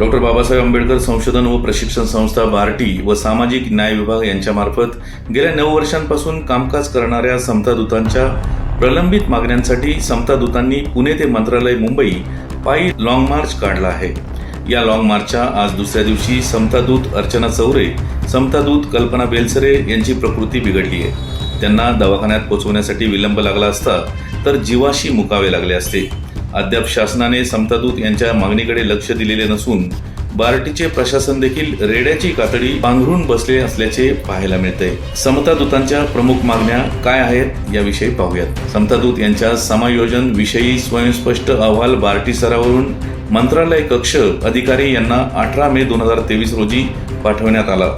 Doctor Babasaheb Ambedkar संशोधन व प्रशिक्षण संस्था बार्टी व सामाजिक न्याय विभाग यांच्यामार्फत गेल्या नऊ वर्षांपासून कामकाज करणाऱ्या समता दूतांच्या प्रलंबित मागण्यांसाठी समता दूतांनी पुणे ते मंत्रालय मुंबई पायी लॉंग मार्च काढला आहे. या लॉंग मार्चच्या आज दुसऱ्या दिवशी समता दूत अर्चना चौरे समता दूत कल्पना बेलसरे यांची प्रकृती बिघडली आहे. त्यांना दवाखान्यात पोहोचवण्यासाठी विलंब लागला असता तर जीवाशी मुकावे लागले असते. अद्याप शासनाने समतादूत यांच्या मागणीकडे लक्ष दिलेले नसून बार्टीचे प्रशासन देखील रेड्याची कातडी पांघरून बसले असल्याचे पाहायला मिळते समतादूतांच्या प्रमुख मागण्या काय आहेत याविषयी पाहूयात. समतादूत यांच्या समायोजन विषयी स्वयंस्पष्ट अहवाल बार्टी स्तरावरून मंत्रालय कक्ष अधिकारी यांना अठरा मे दोन हजार तेवीस रोजी पाठवण्यात आला.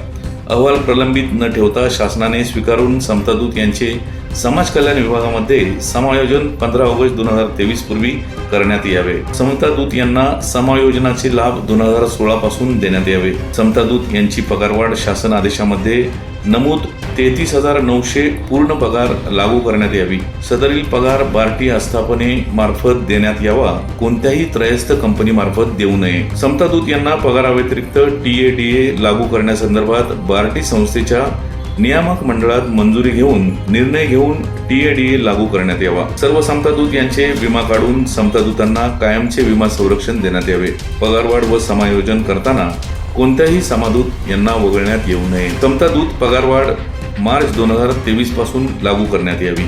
अहवाल प्रलंबित न ठेवता शासनाने स्वीकारून समतादूत यांचे समाज कल्याण विभागामध्ये समायोजन पंधरा ऑगस्ट दोन हजार तेवीस पूर्वी करण्यात यावे. समतादूत यांना समायोजनाचे लाभ दोन हजार सोळा पासून देण्यात यावे. समतादूत यांची पगारवाढ शासन आदेशामध्ये नमूद तेहतीस हजार नऊशे पूर्ण पगार लागू करण्यात यावी. सदरील पगार बार्टी आस्थापने मार्फत देण्यात यावा. कोणत्याही त्रयस्थ कंपनी मार्फत देऊ नये. समतादूत यांना पगाराव्यतिरिक्त टी ए डी ए लागू करण्यासंदर्भात बार्टी संस्थेच्या नियामक मंडळात मंजुरी घेऊन निर्णय घेऊन टी ए डी ए लागू करण्यात यावा. सर्व समतादूत यांचे विमा काढून समतादूतांना कायमचे विमा संरक्षण देण्यात यावे. पगारवाढ व समायोजन करताना कोणत्याही समादूत यांना वगळण्यात येऊ नये. समतादूत पगारवाढ मार्च दोन हजार तेवीसपासून लागू करण्यात यावी.